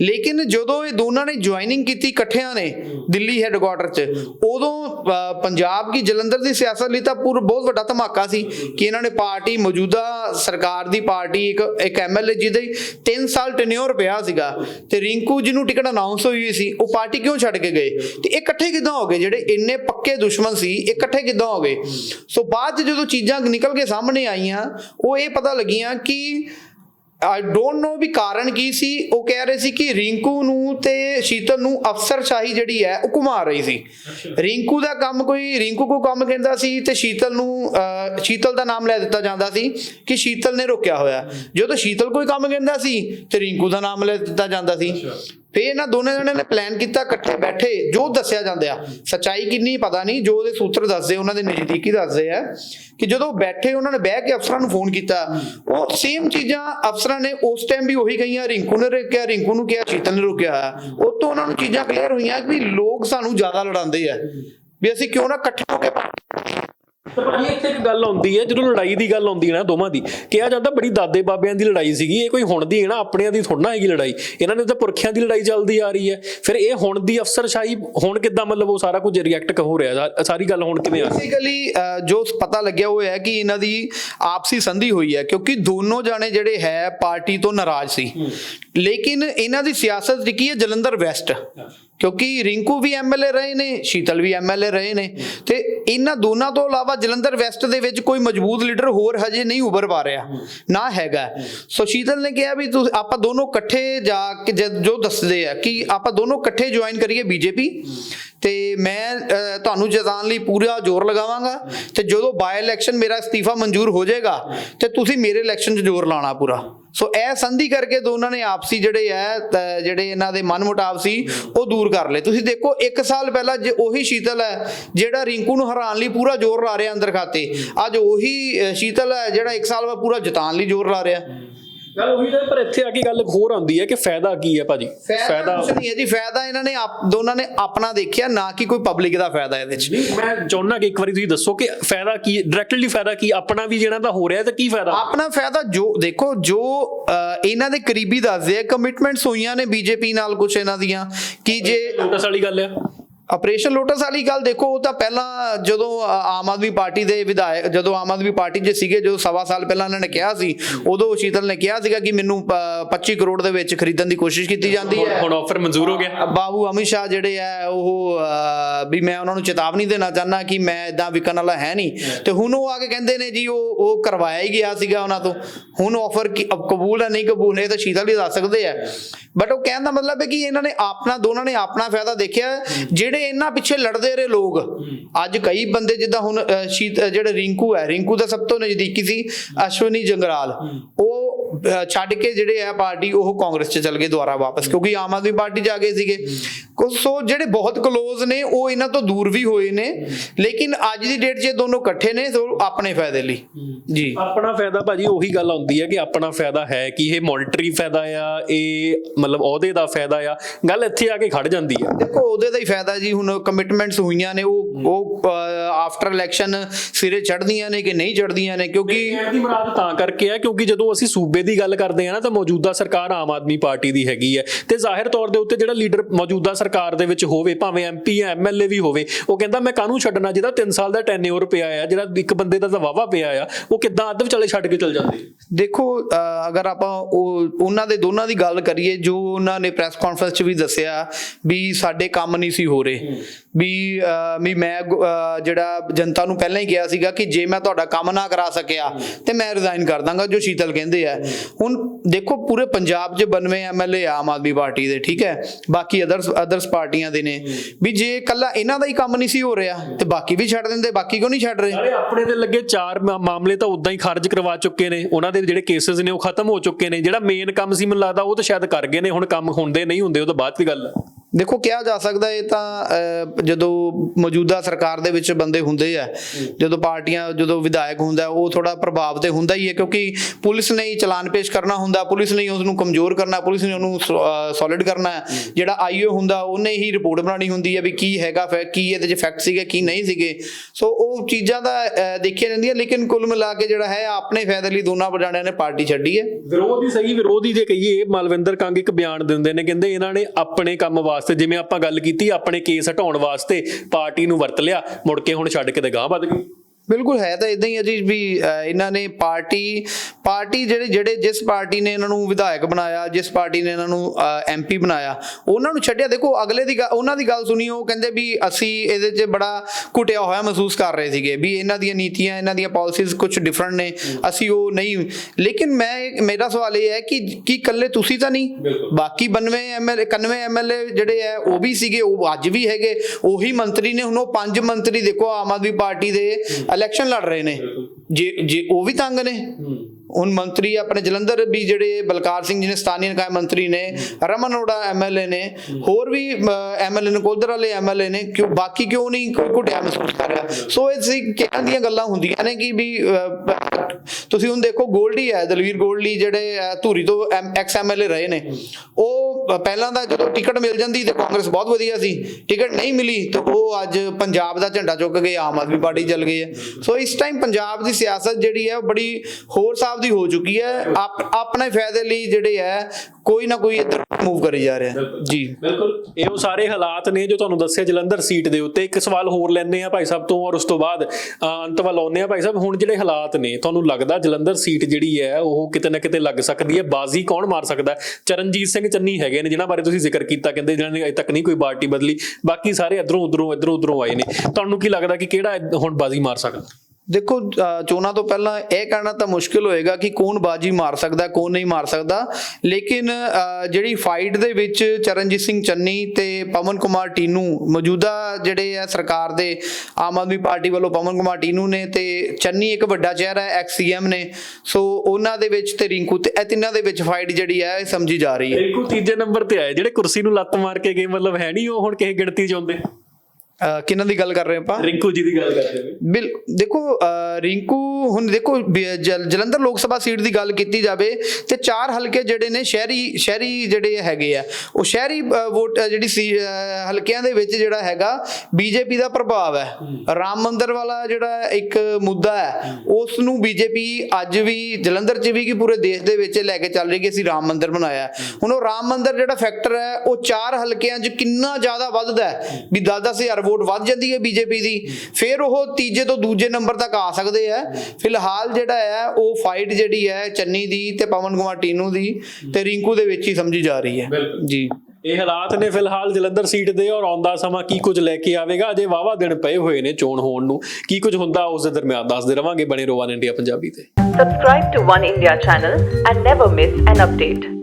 ਲੇਕਿਨ ਜਦੋਂ ਇਹ ਦੋਨਾਂ ਨੇ ਜੁਆਇਨਿੰਗ ਕੀਤੀ ਇਕੱਠਿਆਂ ਨੇ ਦਿੱਲੀ ਹੈੱਡਕੁਆਟਰ 'ਚ ਉਦੋਂ ਪੰਜਾਬ ਕੀ ਜਲੰਧਰ ਦੀ ਸਿਆਸਤ ਲਈ ਤਾਂ ਪੂਰਾ ਬਹੁਤ ਵੱਡਾ ਧਮਾਕਾ ਸੀ ਕਿ ਇਹਨਾਂ ਨੇ ਪਾਰਟੀ ਮੌਜੂਦਾ ਸਰਕਾਰ ਦੀ ਪਾਰਟੀ ਇੱਕ ਇੱਕ ਐਮਐਲਏ ਜਿਹਦੇ 3 ਸਾਲ ਟੈਨਿਓਰ ਪਿਆ ਸੀਗਾ ਤੇ ਰਿੰਕੂ ਜਿਹਨੂੰ ਟਿਕਟ ਅਨਾਉਂਸ ਹੋਈ ਹੋਈ ਸੀ ਉਹ ਪਾਰਟੀ ਕਿਉਂ ਛੱਡ ਕੇ ਗਏ? ਤੇ ਇਹ ਇਕੱਠੇ ਕਿਦਾਂ ਹੋ ਗਏ? ਜਿਹੜੇ ਇੰਨੇ ਪੱਕੇ ਦੁਸ਼ਮਣ ਸੀ ਇਕੱਠੇ ਕਿਦਾਂ ਹੋ ਗਏ? ਸੋ ਬਾਅਦ 'ਚ ਜਦੋਂ ਚੀਜ਼ਾਂ ਨਿਕਲ ਕੇ ਸਾਹਮਣੇ ਆਈਆਂ ਉਹ ਇਹ ਪਤਾ ਲੱਗੀਆਂ ਕਿ ਆਈ ਡੋਨਟ ਨੋ ਵੀ ਕਾਰਨ ਕੀ ਸੀ। ਉਹ ਕਹਿ ਰਹੇ ਸੀ ਕਿ ਰਿੰਕੂ ਨੂੰ ਤੇ ਸ਼ੀਤਲ ਨੂੰ ਅਫਸਰਸ਼ਾਹੀ ਜਿਹੜੀ ਹੈ ਉਹ ਘੁਮਾ ਰਹੀ ਸੀ। ਰਿੰਕੂ ਦਾ ਕੰਮ ਕੋਈ ਰਿੰਕੂ ਕੋ ਕੰਮ ਕਹਿੰਦਾ ਸੀ ਤੇ ਸ਼ੀਤਲ ਨੂੰ ਸ਼ੀਤਲ ਦਾ ਨਾਮ ਲੈ ਦਿੱਤਾ ਜਾਂਦਾ ਸੀ ਕਿ ਸ਼ੀਤਲ ਨੇ ਰੋਕਿਆ ਹੋਇਆ। ਜਦੋਂ ਸ਼ੀਤਲ ਕੋਈ ਕੰਮ ਕਹਿੰਦਾ ਸੀ ਤੇ ਰਿੰਕੂ ਦਾ ਨਾਮ ਲੈ ਦਿੱਤਾ ਜਾਂਦਾ ਸੀ। ਫੇ ਇਹਨਾਂ ਦੋਨੇ ਜਣੇ ਨੇ ਪਲਾਨ ਕੀਤਾ ਇਕੱਠੇ ਬੈਠੇ, ਜੋ ਦੱਸਿਆ ਜਾਂਦਾ ਆ। ਸੱਚਾਈ ਕਿੰਨੀ ਪਤਾ ਨਹੀਂ, ਜੋ ਉਹਦੇ ਸੂਤਰ ਦੱਸਦੇ, ਉਹਨਾਂ ਦੇ ਨਜ਼ਦੀਕੀ ਦੱਸਦੇ ਆ, ਕਿ ਜਦੋਂ ਬੈਠੇ ਉਹਨਾਂ ਨੇ ਬਹਿ ਕੇ ਅਫਸਰਾਂ ਨੂੰ ਫੋਨ ਕੀਤਾ, ਉਹ ਸੇਮ ਚੀਜ਼ਾਂ ਅਫਸਰਾਂ ਨੇ ਉਸ ਟਾਈਮ ਵੀ ਉਹੀ ਕਹੀਆਂ, ਰਿੰਕੂ ਨੇ ਰੋਕਿਆ, ਰਿੰਕੂ ਨੂੰ ਕਿਹਾ ਸ਼ੀਤਲ ਨੇ ਰੋਕਿਆ। ਉਹ ਤੋਂ ਉਹਨਾਂ ਨੂੰ ਚੀਜ਼ਾਂ ਕਲੀਅਰ ਹੋਈਆਂ ਕਿ ਵੀ ਲੋਕ ਸਾਨੂੰ ਜ਼ਿਆਦਾ ਲੜਾਉਂਦੇ ਆ, ਵੀ ਅਸੀਂ ਕਿਉਂ ਨਾ ਇਕੱਠੇ ਹੋ ਕੇ ਤੇ ਭਾਜੀ ਇੱਥੇ ਇੱਕ ਗੱਲ ਆਉਂਦੀ ਹੈ ਜਦੋਂ ਲੜਾਈ ਦੀ ਗੱਲ ਆਉਂਦੀ ਹੈ ਨਾ ਦੋਵਾਂ ਦੀ ਕਿਹਾ ਜਾਂਦਾ ਬੜੀ ਦਾਦੇ ਬਾਬਿਆਂ ਦੀ ਲੜਾਈ ਸੀਗੀ ਇਹ ਕੋਈ ਹੁਣ ਦੀ ਹੈ ਨਾ ਆਪਣਿਆਂ ਦੀ ਥੋੜਾ ਹੈਗੀ ਲੜਾਈ। ਇਹਨਾਂ ਨੇ ਤਾਂ ਪੁਰਖਿਆਂ ਦੀ ਲੜਾਈ ਚੱਲਦੀ ਆ ਰਹੀ ਹੈ। ਫਿਰ ਇਹ ਹੁਣ ਦੀ ਅਫਸਰਸ਼ਾਹੀ ਹੁਣ ਕਿੱਦਾਂ ਮਤਲਬ ਉਹ ਸਾਰਾ ਕੁਝ ਰਿਐਕਟ ਹੋ ਰਿਹਾ ਸਾਰੀ ਗੱਲ ਹੁਣ ਕਿਵੇਂ ਆ ਬੇਸਿਕਲੀ ਜੋ ਪਤਾ ਲੱਗਿਆ ਉਹ ਹੈ ਕਿ ਇਹਨਾਂ ਦੀ ਆਪਸੀ ਸੰਧੀ ਹੋਈ ਹੈ ਕਿਉਂਕਿ ਦੋਨੋਂ ਜਾਣੇ ਜਿਹੜੇ ਹੈ ਪਾਰਟੀ ਤੋਂ ਨਾਰਾਜ਼ ਸੀ। ਲੇਕਿਨ ਇਹਨਾਂ ਦੀ ਸਿਆਸਤ ਟਿਕੀ ਹੈ ਜਲੰਧਰ ਵੈਸਟ। ਕਿਉਂਕਿ ਰਿੰਕੂ ਵੀ ਐਮਐਲਏ ਰਹੇ ਨੇ, ਸ਼ੀਤਲ ਵੀ ਐਮਐਲਏ ਰਹੇ ਨੇ। ਤੇ ਇਹਨਾਂ ਦੋਨਾਂ ਤੋਂ ਇਲਾਵਾ ਜਲੰਧਰ ਵੈਸਟ ਦੇ ਵਿੱਚ ਕੋਈ ਮਜ਼ਬੂਤ ਲੀਡਰ ਹੋਰ ਹਜੇ ਨਹੀਂ ਉਭਰ ਪਾ ਰਿਹਾ, ਨਾ ਹੈਗਾ। ਸੋ ਸ਼ੀਤਲ ਨੇ ਕਿਹਾ ਵੀ ਤੁਸੀਂ ਆਪਾਂ ਦੋਨੋਂ ਇਕੱਠੇ ਜਾ ਕੇ ਜਦ- ਜੋ ਦੱਸਦੇ ਆ ਕਿ ਆਪਾਂ ਦੋਨੋਂ ਇਕੱਠੇ ਜੁਆਇਨ ਕਰੀਏ ਬੀਜੇਪੀ ਤੇ ਮੈਂ ਤੁਹਾਨੂੰ ਜਿਤਾਉਣ ਲਈ ਪੂਰਾ ਜ਼ੋਰ ਲਗਾਵਾਂਗਾ। ਤੇ ਜਦੋਂ ਬਾਈ ਇਲੈਕਸ਼ਨ ਮੇਰਾ ਅਸਤੀਫਾ ਮਨਜ਼ੂਰ ਹੋ ਜਾਏਗਾ, ਤੇ ਤੁਸੀਂ ਮੇਰੇ ਇਲੈਕਸ਼ਨ 'ਚ ਜ਼ੋਰ ਲਾਣਾ ਪੂਰਾ। ਸੋ ਇਹ ਸੰਧੀ ਕਰਕੇ ਦੋਨਾਂ ਨੇ ਆਪਸੀ ਜਿਹੜੇ ਹੈ ਜਿਹੜੇ ਇਹਨਾਂ ਦੇ ਮਨਮੁਟਾਵ ਸੀ, ਉਹ ਦੂਰ ਕਰ ਲਏ। ਤੁਸੀਂ ਦੇਖੋ 1 ਸਾਲ ਪਹਿਲਾਂ ਜੇ ਉਹੀ ਸ਼ੀਤਲ ਹੈ, ਜਿਹੜਾ ਰਿੰਕੂ ਨੂੰ ਹਰਾਉਣ ਲਈ ਪੂਰਾ ਜ਼ੋਰ ਲਾ ਰਿਹਾ ਅੰਦਰ ਖਾਤੇ, ਅੱਜ ਉਹੀ ਸ਼ੀਤਲ ਹੈ, ਜਿਹੜਾ 1 ਸਾਲ ਬਾਅਦ ਪੂਰਾ ਜਿਤਾਉਣ ਲਈ ਜ਼ੋਰ ਲਾ ਰਿਹਾ। ਗੱਲ ਉਹੀ ਤਾਂ ਪਰ ਇੱਥੇ ਆ ਕੇ ਗੱਲ ਹੋਰ ਆਉਂਦੀ ਹੈ ਕਿ ਫਾਇਦਾ ਕੀ ਹੈ ਭਾਜੀ? ਫਾਇਦਾ ਕੁਛ ਨਹੀਂ ਹੈ ਜੀ ਫਾਇਦਾ ਇਹਨਾਂ ਨੇ ਆਪ ਦੋਨਾਂ ਨੇ ਆਪਣਾ ਦੇਖਿਆ ਨਾ ਕਿ ਕੋਈ ਪਬਲਿਕ ਦਾ ਫਾਇਦਾ ਇਹਦੇ 'ਚ। ਮੈਂ ਚਾਹੁੰਦਾ ਕਿ ਇੱਕ ਵਾਰੀ ਤੁਸੀਂ ਦੱਸੋ ਕਿ ਫਾਇਦਾ ਕੀ ਡਾਇਰੈਕਟਲੀ ਫਾਇਦਾ ਕੀ ਆਪਣਾ ਵੀ ਜਿਹੜਾ ਤਾਂ ਹੋ ਰਿਹਾ ਤਾਂ ਕੀ ਫਾਇਦਾ? ਆਪਣਾ ਫਾਇਦਾ ਜੋ ਦੇਖੋ ਜੋ ਅਹ, ਇਹਨਾਂ ਦੇ ਕਰੀਬੀ ਦੱਸਦੇ ਆ ਕਮਿਟਮੈਂਟਸ ਹੋਈਆਂ ਨੇ ਬੀਜੇਪੀ ਨਾਲ ਕੁਝ ਇਹਨਾਂ ਦੀਆਂ ਕਿ ਜੇ ਲੋਟਸ ਵਾਲੀ ਗੱਲ ਆ। ਆਪਰੇਸ਼ਨ ਲੋਟਸ ਵਾਲੀ ਗੱਲ ਦੇਖੋ ਉਹ ਤਾਂ ਪਹਿਲਾਂ ਜਦੋਂ ਆਮ ਆਦਮੀ ਪਾਰਟੀ ਦੇ ਵਿਧਾਇਕ ਜਦੋਂ ਆਮ ਆਦਮੀ ਪਾਰਟੀ 'ਚ ਸੀਗੇ ਜਦੋਂ ਸਵਾ ਸਾਲ ਪਹਿਲਾਂ ਇਹਨਾਂ ਨੇ ਕਿਹਾ ਸੀ ਉਦੋਂ ਸ਼ੀਤਲ ਨੇ ਕਿਹਾ ਸੀਗਾ ਕਿ ਮੈਨੂੰ ਪ- 25 ਕਰੋੜ ਦੇ ਵਿੱਚ ਖਰੀਦਣ ਦੀ ਕੋਸ਼ਿਸ਼ ਕੀਤੀ ਜਾਂਦੀ ਹੈ। ਹੁਣ ਆਫਰ ਮਨਜ਼ੂਰ ਹੋ ਗਿਆ। ਬਾਬੂ ਅਮਿਤ ਸ਼ਾਹ ਜਿਹੜੇ ਆ ਉਹ ਵੀ ਮੈਂ ਉਹਨਾਂ ਨੂੰ ਚੇਤਾਵਨੀ ਦੇਣਾ ਚਾਹੁੰਦਾ ਕਿ ਮੈਂ ਇਦਾਂ ਵਿਕਣ ਵਾਲਾ ਹੈ ਨਹੀਂ। ਤੇ ਹੁਣ ਉਹ ਆ ਕੇ ਕਹਿੰਦੇ ਨੇ ਜੀ ਉਹ ਉਹ ਕਰਵਾਇਆ ਹੀ ਗਿਆ ਸੀਗਾ ਉਹਨਾਂ ਤੋਂ। ਹੁਣ ਆਫਰ ਕਬੂਲ ਹੈ ਨਹੀਂ ਕਬੂਲ ਇਹ ਤਾਂ ਸ਼ੀਤਲ ਹੀ ਦੱਸ ਸਕਦੇ ਆ। ਬਟ ਉਹ ਕਹਿਣ ਦਾ ਮਤਲਬ ਹੈ ਕਿ ਇਹਨਾਂ ਨੇ ਆਪਣਾ ਦੋਨਾਂ ਨੇ ਆਪਣਾ ਫਾਇਦਾ ਦੇਖਿਆ। ਹੈ। ਜਿਹੜੇ ਇਹਨਾਂ ਪਿੱਛੇ ਲੜਦੇ ਰਹੇ ਲੋਕ ਅੱਜ ਕਈ ਬੰਦੇ ਜਿੱਦਾਂ ਹੁਣ ਸ਼ੀਤ ਜਿਹੜੇ ਰਿੰਕੂ ਹੈ ਰਿੰਕੂ ਦਾ ਸਭ ਤੋਂ ਨਜ਼ਦੀਕੀ ਸੀ ਅਸ਼ਵਨੀ ਜੰਗਰਾਲ। ਉਹ ਛੱਡ ਕੇ ਜਿਹੜੇ ਆ ਪਾਰਟੀ ਉਹ ਕਾਂਗਰਸ 'ਚ ਚਲ ਗਏ ਦੁਬਾਰਾ ਵਾਪਸ ਕਿਉਂਕਿ ਆਮ ਆਦਮੀ ਪਾਰਟੀ 'ਚ ਆ ਗਏ ਸੀਗੇ। ਕੁਝ ਸੋ ਜਿਹੜੇ ਬਹੁਤ ਕਲੋਜ਼ ਨੇ ਉਹ ਇਹਨਾਂ ਤੋਂ ਦੂਰ ਵੀ ਹੋਏ ਨੇ ਲੇਕਿਨ ਅੱਜ ਦੀ ਡੇਟ 'ਚ ਇਹ ਦੋਨੋਂ ਇਕੱਠੇ ਨੇ ਸੋ ਆਪਣੇ ਫਾਇਦੇ ਲਈ। ਜੀ। ਆਪਣਾ ਫਾਇਦਾ ਭਾਜੀ ਉਹੀ ਗੱਲ ਆਉਂਦੀ ਹੈ ਕਿ ਆਪਣਾ ਫਾਇਦਾ ਹੈ ਕਿ ਇਹ ਮੋਨਿਟਰੀ ਫਾਇਦਾ ਆ ਇਹ ਮਤਲਬ ਅਹੁਦੇ ਦਾ ਫਾਇਦਾ ਆ। ਗੱਲ ਇੱਥੇ ਆ ਕੇ ਖੜ ਜਾਂਦੀ ਆ। ਦੇਖੋ ਉਹਦੇ ਦਾ ਹੀ ਫਾਇਦਾ ਜੀ ਹੁਣ ਕਮਿਟਮੈਂਟਸ ਹੋਈਆਂ ਨੇ ਉਹ ਉਹ ਆਫਟਰ ਇਲੈਕਸ਼ਨ ਸਿਰੇ ਚੜਦੀਆਂ ਨੇ ਕਿ ਨਹੀਂ ਚੜਦੀਆਂ ਨੇ ਕਿਉਂਕਿ ਕਹਿਣ ਦੀ ਮੁਰਾਦ ਤਾਂ ਕਰਕੇ ਆ ਕਿਉਂਕਿ ਜਦੋਂ ਅਸੀਂ ਸੂਬੇ ਦੀ ਗੱਲ ਕਰਦੇ ਆ ਨਾ ਤਾਂ ਮੌਜੂਦਾ ਸਰਕਾਰ ਆਮ ਆਦਮੀ ਪਾਰਟੀ ਦੀ ਹੈਗੀ ਹੈ। ਤੇ ਜ਼ਾਹਿਰ ਤੌਰ ਦੇ ਉੱਤੇ ਜਿਹੜਾ ਲੀਡਰ ਮੌਜੂਦਾ ਸਰਕਾਰ ਦੇ ਵਿੱਚ ਹੋਵੇ ਭਾਵੇਂ ਐਮਪੀ ਜਾਂ ਐਮਐਲਏ ਵੀ ਹੋਵੇ ਉਹ ਕਹਿੰਦਾ ਮੈਂ ਕਾਹਨੂੰ ਛੱਡਣਾ? ਜਿਹਦਾ 3 ਸਾਲ ਦਾ ਟੈਨਿਓਰ ਪਿਆ ਆ ਜਿਹੜਾ ਇੱਕ ਬੰਦੇ ਦਾ ਤਾਂ ਵਾਵਾ ਪਿਆ ਆ ਉਹ ਕਿੱਦਾਂ ਅੱਧ ਵਿਚਾਲੇ ਛੱਡ ਕੇ ਚਲ ਜਾਂਦੇ? ਦੇਖੋ ਅਹ, ਅਗਰ ਆਪਾਂ ਉਹ ਉਹਨਾਂ ਦੇ ਦੋਨਾਂ ਦੀ ਗੱਲ ਕਰੀਏ ਜੋ ਉਹਨਾਂ ਨੇ ਪ੍ਰੈਸ ਕਾਨਫਰੰਸ 'ਚ ਵੀ ਦੱਸਿਆ ਵੀ ਸਾਡੇ ਕੰਮ ਨਹੀਂ ਸੀ ਹੋ ਰਹੇ ਵੀ ਵੀ ਮੈਂ ਜਿਹੜਾ ਜਨਤਾ ਨੂੰ ਪਹਿਲਾਂ ਹੀ ਕਿਹਾ ਸੀਗਾ ਕਿ ਜੇ ਮੈਂ ਤੁਹਾਡਾ ਕੰਮ ਨਾ ਕਰਾ ਸਕਿਆ, ਤੇ ਮੈਂ ਰਿਜ਼ਾਈਨ ਕਰ ਦਾਂਗਾ, ਜੋ ਸ਼ੀਤਲ ਕਹਿੰਦੇ ਆ। ਹੁਣ ਦੇਖੋ, ਪੂਰੇ ਪੰਜਾਬ 'ਚ 92 ਐਮਐਲਏ ਆਮ ਆਦਮੀ ਪਾਰਟੀ ਦੇ, ਠੀਕ ਹੈ? ਬਾਕੀ ਅਦਰਸ ਅਦਰਸ ਪਾਰਟੀਆਂ ਦੇ ਨੇ। ਵੀ ਜੇ ਕੱਲਾ ਇਹਨਾਂ ਦਾ ਹੀ ਕੰਮ ਨਹੀਂ ਸੀ ਹੋ ਰਿਹਾ, ਤੇ ਬਾਕੀ ਵੀ ਛੱਡ ਦਿੰਦੇ, ਬਾਕੀ ਕਿਉਂ ਨਹੀਂ ਛੱਡ ਰਹੇ? ਨਾਲੇ ਆਪਣੇ ਦੇ ਲੱਗੇ ਚਾਰ ਮਾ- ਮਾਮਲੇ ਤਾਂ ਉਦਾਂ ਹੀ ਖਾਰਜ ਕਰਵਾ ਚੁੱਕੇ ਨੇ। ਉਹਨਾਂ ਦੇ ਜਿਹੜੇ ਕੇਸਸ ਨੇ, ਉਹ ਖਤਮ ਹੋ ਚੁੱਕੇ ਨੇ। ਜਿਹੜਾ ਮੇਨ ਕੰਮ ਸੀ, ਮੈਨੂੰ ਲੱਗਦਾ, ਉਹ ਤਾਂ ਸ਼ਾਇਦ ਕਰ ਗਏ ਨੇ। ਹੁਣ ਕੰਮ ਹੁੰਦੇ ਨਹੀਂ ਹੁੰਦੇ, ਉਹ ਤਾਂ ਬਾਅਦ ਦੀ ਗੱਲ ਹੈ ਦੇਖੋ ਕਿਹਾ ਜਾ ਸਕਦਾ ਇਹ ਤਾਂ ਅਹ, ਜਦੋਂ ਮੌਜੂਦਾ ਸਰਕਾਰ ਦੇ ਵਿੱਚ ਬੰਦੇ ਹੁੰਦੇ ਆ ਜਦੋਂ ਪਾਰਟੀਆਂ ਜਦੋਂ ਵਿਧਾਇਕ ਹੁੰਦਾ ਉਹ ਥੋੜਾ ਪ੍ਰਭਾਵ ਤੇ ਹੁੰਦਾ ਹੀ ਹੈ ਕਿਉਂਕਿ ਪੁਲਿਸ ਨੇ ਹੀ ਚਲਾਨ ਪੇਸ਼ ਕਰਨਾ ਹੁੰਦਾ ਪੁਲਿਸ ਨੇ ਹੀ ਉਸ ਨੂੰ ਕਮਜ਼ੋਰ ਕਰਨਾ ਪੁਲਿਸ ਨੇ ਉਹਨੂੰ ਸੋਲਿਡ ਕਰਨਾ ਜਿਹੜਾ ਆਈਓ ਹੁੰਦਾ ਉਹਨੇ ਹੀ ਰਿਪੋਰਟ ਬਣਾਉਣੀ ਹੁੰਦੀ ਹੈ ਵੀ ਕੀ ਹੈਗਾ ਫੈ- ਕੀ ਇਹਦੇ 'ਚ ਫੈਕਟ ਸੀਗੇ ਕੀ ਨਹੀਂ ਸੀਗੇ। ਸੋ ਉਹ ਚੀਜ਼ਾਂ ਦਾ ਅਹ, ਦੇਖੀਆਂ ਜਾਂਦੀਆਂ ਲੇਕਿਨ ਕੁੱਲ ਮਿਲਾ ਕੇ ਜਿਹੜਾ ਹੈ ਆਪਣੇ ਫਾਇਦੇ ਲਈ ਦੋਨਾਂ ਵਜਾਣਿਆਂ ਨੇ ਪਾਰਟੀ ਛੱਡੀ ਹੈ। ਵਿਰੋਧੀ ਸਹੀ ਵਿਰੋਧੀ ਜੇ ਕਹੀਏ ਮਲਵਿੰਦਰ ਕੰਗ ਇੱਕ ਬਿਆਨ ਦਿੰਦੇ ਨੇ ਕਹਿੰਦੇ ਇਹਨਾਂ ਨੇ ਆਪਣੇ ਕੰਮ ਵਾਸਤੇ ਜਿਵੇਂ ਆਪਾਂ ਗੱਲ ਕੀਤੀ, ਆਪਣੇ ਕੇਸ ਹਟਾਉਣ ਵਾਸਤੇ ਪਾਰਟੀ ਨੂੰ ਵਰਤ ਲਿਆ, ਮੁੜ ਕੇ ਹੁਣ ਛੱਡ ਕੇ ਤੇ ਗਾਂ ਵੱਧ ਗਈ। ਬਿਲਕੁਲ ਹੈ ਤਾਂ ਇਦਾਂ ਹੀ ਹੈ ਜੀ ਵੀ ਇਹਨਾਂ ਨੇ ਪਾਰਟੀ ਪਾਰਟੀ ਜਿਹੜੇ ਜਿਹੜੇ ਜਿਸ ਪਾਰਟੀ ਨੇ ਇਹਨਾਂ ਨੂੰ ਵਿਧਾਇਕ ਬਣਾਇਆ ਜਿਸ ਪਾਰਟੀ ਨੇ ਇਹਨਾਂ ਨੂੰ ਐਮਪੀ ਬਣਾਇਆ ਉਹਨਾਂ ਨੂੰ ਛੱਡਿਆ। ਦੇਖੋ ਅਗਲੇ ਦੀ ਉਹਨਾਂ ਦੀ ਗੱਲ ਸੁਣੀ ਉਹ ਕਹਿੰਦੇ ਵੀ ਅਸੀਂ ਇਹਦੇ 'ਚ ਬੜਾ ਘੁਟਿਆ ਹੋਇਆ ਮਹਿਸੂਸ ਕਰ ਰਹੇ ਸੀਗੇ ਵੀ ਇਹਨਾਂ ਦੀਆਂ ਨੀਤੀਆਂ ਇਹਨਾਂ ਦੀਆਂ ਪਾਲਿਸੀਜ਼ ਕੁਝ ਡਿਫਰੈਂਟ ਨੇ ਅਸੀਂ ਉਹ ਨਹੀਂ। ਲੇਕਿਨ ਮੈਂ ਮੇਰਾ ਸਵਾਲ ਇਹ ਹੈ ਕਿ ਕੀ ਇਕੱਲੇ ਤੁਸੀਂ ਤਾਂ ਨਹੀਂ। ਬਾਕੀ 92 ਐਮਐਲ 91 ਐਮਐਲਏ ਜਿਹੜੇ ਆ ਉਹ ਵੀ ਸੀਗੇ ਉਹ ਅੱਜ ਵੀ ਹੈਗੇ ਉਹੀ ਮੰਤਰੀ ਨੇ। ਹੁਣ ਉਹ ਪੰਜ ਮੰਤਰੀ ਦੇਖੋ ਆਮ ਆਦਮੀ ਪਾਰਟੀ ਦੇ ਇਲੈਕਸ਼ਨ ਲੜ ਰਹੇ ਨੇ। ਜੇ ਜੇ ਉਹ ਵੀ ਤੰਗ ਨੇ। ਹੁਣ ਮੰਤਰੀ ਆਪਣੇ ਜਲੰਧਰ ਵੀ ਜਿਹੜੇ ਬਲਕਾਰ ਸਿੰਘ ਜੀ ਨੇ ਸਥਾਨੀ ਨਿਕਾਏ ਮੰਤਰੀ ਨੇ ਰਮਨ ਅਰੋੜਾ ਐਮਐਲਏ ਨੇ ਹੋਰ ਵੀ ਐਮਐਲਏ ਨੇ ਕੋਲਦਰ ਵਾਲੇ ਐਮਐਲਏ ਨੇ ਕਿਉਂ ਬਾਕੀ ਕਿਉਂ ਨਹੀਂ ਕੋਈ ਘੁੱਟਿਆ ਮਹਿਸੂਸ ਕਰ ਰਿਹਾ? ਸੋ ਇਹ ਸੀ ਕਿਹਨਾਂ ਦੀਆਂ ਗੱਲਾਂ ਹੁੰਦੀਆਂ ਨੇ ਕਿ ਵੀ ਤੁਸੀਂ ਹੁਣ ਦੇਖੋ ਗੋਲਡੀ ਹੈ ਦਲਵੀਰ ਗੋਲਡੀ ਜਿਹੜੇ ਧੂਰੀ ਤੋਂ ਐਕਸ ਐਮਐਲਏ ਰਹੇ ਨੇ। ਉਹ ਪਹਿਲਾਂ ਦਾ ਜਦੋਂ ਟਿਕਟ ਮਿਲ ਜਾਂਦੀ ਤੇ ਕਾਂਗਰਸ ਬਹੁਤ ਵਧੀਆ ਸੀ, ਟਿਕਟ ਨਹੀਂ ਮਿਲੀ ਤੇ ਉਹ ਅੱਜ ਪੰਜਾਬ ਦਾ ਝੰਡਾ ਚੁੱਕ ਕੇ ਆਮ ਆਦਮੀ ਪਾਰਟੀ ਚੱਲ ਗਈ ਹੈ ਸੋ ਇਸ ਟਾਈਮ ਪੰਜਾਬ ਦੀ ਸਿਆਸਤ ਜਿਹੜੀ ਹੈ ਉਹ ਬੜੀ ਹੋਰ ਹਿਸਾਬ ਦੀ ਹੋ ਚੁੱਕੀ ਹੈ। ਆਪ- ਆਪਣੇ ਫਾਇਦੇ ਲਈ ਜਿਹੜੇ ਹੈ ਕੋਈ ਨਾ ਕੋਈ ਇੱਧਰ ਮੂਵ ਕਰੀ ਜਾ ਰਿਹਾ। ਜੀ। ਬਿਲਕੁਲ। ਇਹ ਉਹ ਸਾਰੇ ਹਾਲਾਤ ਨੇ ਜੋ ਤੁਹਾਨੂੰ ਦੱਸਿਆ ਜਲੰਧਰ ਸੀਟ ਦੇ ਉੱਤੇ। ਇੱਕ ਸਵਾਲ ਹੋਰ ਲੈਣੇ ਆ ਭਾਈ ਸਾਹਿਬ ਤੋਂ ਔਰ ਉਸ ਤੋਂ ਬਾਅਦ ਅੰਤ ਵੱਲ ਆਉਂਦੇ ਆ ਭਾਈ ਸਾਹਿਬ। ਹੁਣ ਜਿਹੜੇ ਹਾਲਾਤ ਨੇ ਤੁਹਾਨੂੰ ਲੱਗਦਾ ਜਲੰਧਰ ਸੀਟ ਜਿਹੜੀ ਹੈ ਉਹ ਕਿਤੇ ਨਾ ਕਿਤੇ ਲੱਗ ਸਕਦੀ ਹੈ? ਬਾਜ਼ੀ ਕੌਣ ਮਾਰ ਸਕਦਾ? ਚਰਨਜੀਤ ਸਿੰਘ ਚੰਨੀ ਹੈਗੇ ਨੇ ਜਿਨ੍ਹਾਂ ਬਾਰੇ ਤੁਸੀਂ ਜ਼ਿਕਰ ਕੀਤਾ ਕਹਿੰਦੇ ਜਿਹਨਾਂ ਨੇ ਅਜੇ ਤੱਕ ਨਹੀਂ ਕੋਈ ਪਾਰਟੀ ਬਦਲੀ। ਬਾਕੀ ਸਾਰੇ ਇਧਰੋਂ ਉਧਰੋਂ ਇਧਰੋਂ ਉਧਰੋਂ ਆਏ ਨੇ। ਤੁਹਾਨੂੰ ਕੀ ਲੱਗਦਾ ਕਿ ਕਿਹੜਾ ਹੁਣ ਬਾਜ਼ੀ ਮਾਰ ਸਕਦਾ? ਦੇਖੋ ਚੋਣਾਂ ਤੋਂ ਪਹਿਲਾਂ ਇਹ ਕਹਿਣਾ ਤਾਂ ਮੁਸ਼ਕਿਲ ਹੋਏਗਾ ਕਿ ਕੌਣ ਬਾਜੀ ਮਾਰ ਸਕਦਾ, ਕੌਣ ਨਹੀਂ ਮਾਰ ਸਕਦਾ। ਲੇਕਿਨ ਜਿਹੜੀ ਫਾਈਟ ਦੇ ਵਿੱਚ ਚਰਨਜੀਤ ਸਿੰਘ ਚੰਨੀ ਤੇ ਪਵਨ ਕੁਮਾਰ ਟੀਨੂ ਮੌਜੂਦਾ ਜਿਹੜੇ ਆ ਸਰਕਾਰ ਦੇ ਆਮ ਆਦਮੀ ਪਾਰਟੀ ਵੱਲੋਂ ਪਵਨ ਕੁਮਾਰ ਟੀਨੂ ਨੇ ਤੇ ਚੰਨੀ ਇੱਕ ਵੱਡਾ ਚਿਹਰਾ ਹੈ ਐਕਸ ਸੀਐਮ ਨੇ। ਸੋ ਉਹਨਾਂ ਦੇ ਵਿੱਚ ਤੇ ਰਿੰਕੂ ਤੇ ਇਹ ਤਿੰਨਾਂ ਦੇ ਵਿੱਚ ਫਾਈਟ ਜਿਹੜੀ ਹੈ, ਇਹ ਸਮਝੀ ਜਾ ਰਹੀ ਹੈ। ਰਿੰਕੂ ਤੀਜੇ ਨੰਬਰ ਤੇ ਆਏ ਜਿਹੜੇ ਕੁਰਸੀ ਨੂੰ ਲੱਤ ਮਾਰ ਕੇ ਗਏ, ਮਤਲਬ ਹੈ ਨਹੀਂ ਉਹ ਹੁਣ ਕਿਸੇ ਗਿਣਤੀ ਚ ਆਉਂਦੇ। ਕਿਹਨਾਂ ਦੀ ਗੱਲ ਕਰ ਰਹੇ ਆਪਾਂ? ਰਿੰਕੂ ਜੀ ਦੀ ਗੱਲ ਕਰਦੇ ਹੋਏ ਬਿਲ ਦੇਖੋ ਰਿੰਕੂ ਹੁਣ ਦੇਖੋ ਜਲੰਧਰ ਲੋਕ ਸਭਾ ਸੀਟ ਦੀ ਗੱਲ ਕੀਤੀ ਜਾਵੇ ਤੇ ਚਾਰ ਹਲਕੇ ਜਿਹੜੇ ਨੇ ਸ਼ਹਿਰੀ ਸ਼ਹਿਰੀ ਜਿਹੜੇ ਹੈਗੇ ਆ ਉਹ ਸ਼ਹਿਰੀ ਵੋਟ ਜਿਹੜੀ ਹਲਕਿਆਂ ਦੇ ਵਿੱਚ ਜਿਹੜਾ ਹੈਗਾ ਬੀਜੇਪੀ ਦਾ ਪ੍ਰਭਾਵ ਹੈ। ਰਾਮ ਮੰਦਿਰ ਵਾਲਾ ਜਿਹੜਾ ਇੱਕ ਮੁੱਦਾ ਹੈ ਉਸ ਨੂੰ ਬੀਜੇਪੀ ਅੱਜ ਵੀ ਜਲੰਧਰ 'ਚ ਵੀ ਕਿ ਪੂਰੇ ਦੇਸ਼ ਦੇ ਵਿੱਚ ਲੈ ਕੇ ਚੱਲ ਰਹੀ ਕਿ ਅਸੀਂ ਰਾਮ ਮੰਦਿਰ ਬਣਾਇਆ ਹੈ। ਹੁਣ ਉਹ ਰਾਮ ਮੰਦਿਰ ਜਿਹੜਾ ਫੈਕਟਰ ਹੈ ਉਹ ਚਾਰ ਹਲਕਿਆਂ 'ਚ ਕਿੰਨਾ ਜ਼ਿਆਦਾ ਵੱਧਦਾ ਹੈ? ਵੀ 10-10 ਹਜ਼ਾਰ ਵੋਟ ਵੱਧ ਜਾਂਦੀ ਹੈ ਬੀਜੇਪੀ ਦੀ ਫਿਰ ਉਹ ਤੀਜੇ ਤੋਂ ਦੂਜੇ ਨੰਬਰ ਤੱਕ ਆ ਸਕਦੇ ਆ। ਫਿਲਹਾਲ ਜਿਹੜਾ ਹੈ ਉਹ ਫਾਈਟ ਜਿਹੜੀ ਹੈ ਚੰਨੀ ਦੀ ਤੇ ਪਵਨ ਕੁਮਾਰ ਟੀਨੂ ਦੀ ਤੇ ਰਿੰਕੂ ਦੇ ਵਿੱਚ ਹੀ ਸਮਝੀ ਜਾ ਰਹੀ ਹੈ। ਜੀ। ਇਹ ਹਾਲਾਤ ਨੇ ਫਿਲਹਾਲ ਜਲੰਧਰ ਸੀਟ ਦੇ ਔਰ ਆਉਂਦਾ ਸਮਾਂ ਕੀ ਕੁਝ ਲੈ ਕੇ ਆਵੇਗਾ? ਅਜੇ ਵਾਵਾ ਦਿਨ ਪਏ ਹੋਏ ਨੇ ਚੋਣ ਹੋਣ ਨੂੰ। ਕੀ ਕੁਝ ਹੁੰਦਾ ਉਸ ਦੇ ਦਰਮਿਆਨ? ਦੱਸਦੇ ਰਵਾਂਗੇ ਬਣੇ ਰੋਵਾਨ ਇੰਡੀਆ ਪੰਜਾਬੀ ਤੇ। Subscribe to One India channel and never miss an update.